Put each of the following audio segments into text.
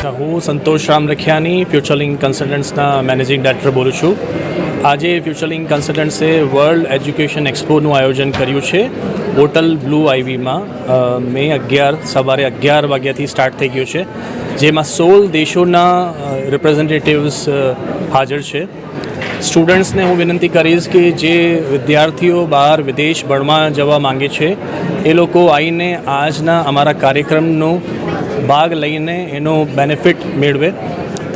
અચ્છા હું સંતોષ રામ રખિયાની ફ્યુચરલિંગ કન્સલ્ટન્ટ્સના મેનેજિંગ ડાયરેક્ટર બોલું છું. આજે ફ્યુચરલિંગ કન્સલ્ટન્ટ્સે વર્લ્ડ એજ્યુકેશન એક્સપોનું આયોજન કર્યું છે. હોટલ બ્લુ આઈવીમાં મે અગિયાર, સવારે અગિયાર વાગ્યાથી સ્ટાર્ટ થઈ ગયું છે. જેમાં સોળ દેશોના રિપ્રેઝેન્ટેટિવ્સ હાજર છે. સ્ટુડન્ટ્સને હું વિનંતી કરીશ કે જે વિદ્યાર્થીઓ બહાર વિદેશ ભણવા જવા માંગે છે, એ લોકો આવીને આજના અમારા કાર્યક્રમનો ભાગ લઈને એનો બેનિફિટ મેળવે.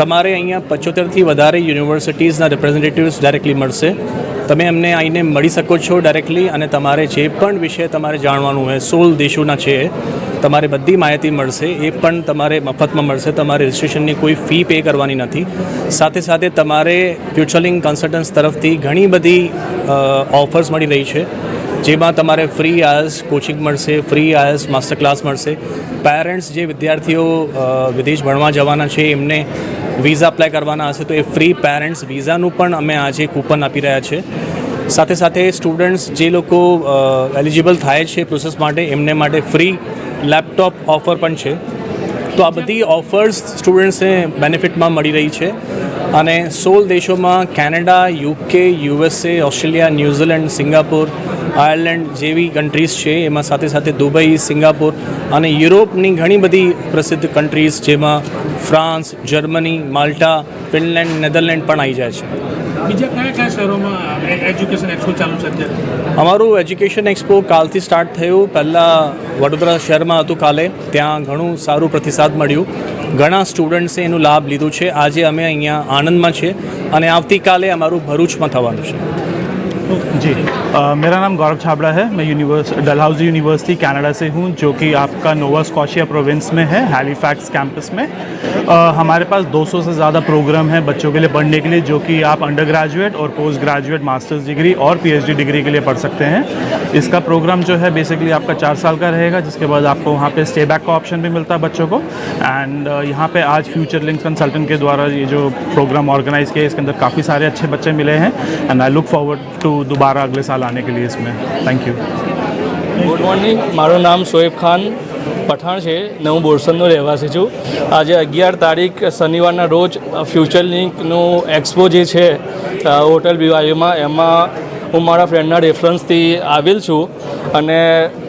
તમારે અહીંયા પચોતેરથી વધારે યુનિવર્સિટીઝના રિપ્રેઝેન્ટેટિવ્સ ડાયરેક્ટલી મળશે. તમે એમને આવીને મળી શકો છો ડાયરેક્ટલી અને તમારે જે પણ વિષય તમારે જાણવાનું હોય, સોલ દેશોના છે, તમારે બધી માહિતી મળશે. એ પણ તમારે મફતમાં મળશે. તમારે રજિસ્ટ્રેશનની કોઈ ફી પે કરવાની નથી. સાથે સાથે તમારે ફ્યુચરલિંગ કન્સલ્ટન્સ તરફથી ઘણી બધી ઓફર્સ મળી રહી છે. જેમાં તમારે ફ્રી આયલ્સ કોચિંગ મળશે ફ્રી આયલ્સ માસ્ટર ક્લાસ મળશે. પેરેન્ટ્સ જે વિદ્યાર્થીઓ વિદેશ ભણવા જવાના છે, એમને વિઝા અપ્લાય કરવાના હશે, તો એ ફ્રી પેરેન્ટ્સ વિઝાનું પણ અમે આજે કૂપન આપી રહ્યા છે. સાથે સાથે સ્ટુડન્ટ્સ જે લોકો એલિજિબલ થાય છે પ્રોસેસ માટે, એમને માટે ફ્રી લેપટોપ ઓફર પણ છે. તો આ બધી ઓફર્સ સ્ટુડન્ટ્સને બેનિફિટમાં મળી રહી છે. અને સોળ દેશોમાં Canada UK USA Australia New Zealand Singapore Ireland જેવી કન્ટ્રીઝ છે. એમાં સાથે સાથે દુબઈ સિંગાપુર અને યુરોપની ઘણી બધી પ્રસિદ્ધ કન્ટ્રીઝ જેમાં France Germany Malta Finland Netherland પણ આવી જાય છે. બીજા કયા કયા શહેરોમાં એજ્યુકેશન એક્સપો ચાલુ છે અત્યારે? અમારું એજ્યુકેશન એક્સપો કાલથી સ્ટાર્ટ થયું. પહેલાં વડોદરા શહેરમાં હતું કાલે. ત્યાં ઘણું સારું પ્રતિસાદ મળ્યું. ઘણા સ્ટુડન્ટ્સે એનું લાભ લીધું છે. આજે અમે અહીંયા આણંદમાં છે અને આવતીકાલે અમારું ભરૂચમાં થવાનું છે. जी अ, मेरा नाम गौरव छाबड़ा है। मैं यूनिवर्स डलहाउजी यूनिवर्सिटी कनाडा से हूँ जो कि आपका नोवा स्कॉशिया प्रोविंस में है हैलीफैक्स कैंपस में। अ, हमारे पास 200 से ज़्यादा प्रोग्राम है बच्चों के लिए पढ़ने के लिए जो कि आप अंडर ग्रेजुएट और पोस्ट ग्रेजुएट मास्टर्स डिग्री और पीएचडी डिग्री के लिए पढ़ सकते हैं। इसका प्रोग्राम जो है बेसिकली आपका चार साल का रहेगा जिसके बाद आपको वहाँ पर स्टे बैक का ऑप्शन भी मिलता है बच्चों को। एंड यहाँ पर आज फ्यूचर लिंक कंसल्टेंट के द्वारा ये जो प्रोग्राम ऑर्गेनाइज किया इसके अंदर काफ़ी सारे अच्छे बच्चे मिले हैं। And I look forward to दोबारा अगले साल आने के लिए इसमें थैंक यू ગુડ મોર્નિંગ મારું નામ શોએબ ખાન પઠાણ છે ને હું બોરસદનો રહેવાસી છું આજે અગિયાર તારીખ શનિવારના રોજ ફ્યુચર લિંકનું એક્સપો જે છે અ, હોટલ બીવાયુમાં એમાં હું મારા ફ્રેન્ડના રેફરન્સથી આવેલ છું અને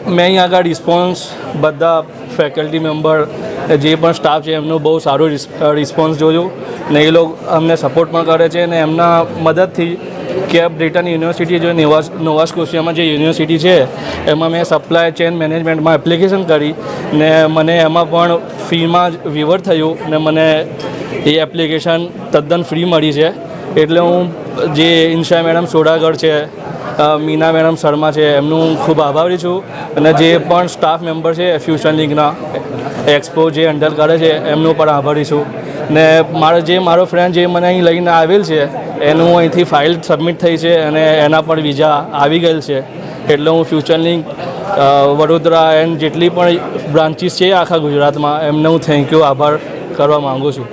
મેં અહીં આગળ રિસ્પોન્સ બધા ફેકલ્ટી મેમ્બર જે પણ સ્ટાફ છે એમનો બહુ સારો રિસ- રિસ્પોન્સ જોયો ને એ લોકો અમને સપોર્ટ પણ કરે છે અને એમના મદદથી કેપ બ્રિટન યુનિવર્સિટી જે નોવા નોવા સ્કોશિયામાં જે યુનિવર્સિટી છે, એમાં મેં સપ્લાય ચેન મેનેજમેન્ટમાં એપ્લિકેશન કરી ને મને એમાં પણ ફીમાં જ વિવર થયું ને મને એ એપ્લિકેશન તદ્દન ફ્રી મળી છે. એટલે હું જે ઇન્શા મેડમ સોડાગઢ છે મીના મેડમ શર્મા છે, એમનું હું ખૂબ આભારી છું અને જે પણ સ્ટાફ મેમ્બર છે ફ્યુચર લીગના એક્સપો જે હેન્ડલ કરે છે, એમનો પણ આભારી છું. ને મારો જે મારો ફ્રેન્ડ જે મને અહીં લઈને આવેલ છે એનું અહીંથી ફાઇલ સબમિટ થઈ છે અને એના પણ વિઝા આવી ગયેલ છે. એટલે હું ફ્યુચરની વડોદરા એન્ડ જેટલી પણ બ્રાન્ચીસ છે આખા ગુજરાતમાં, એમને હું થેન્ક યુ આભાર કરવા માગું છું.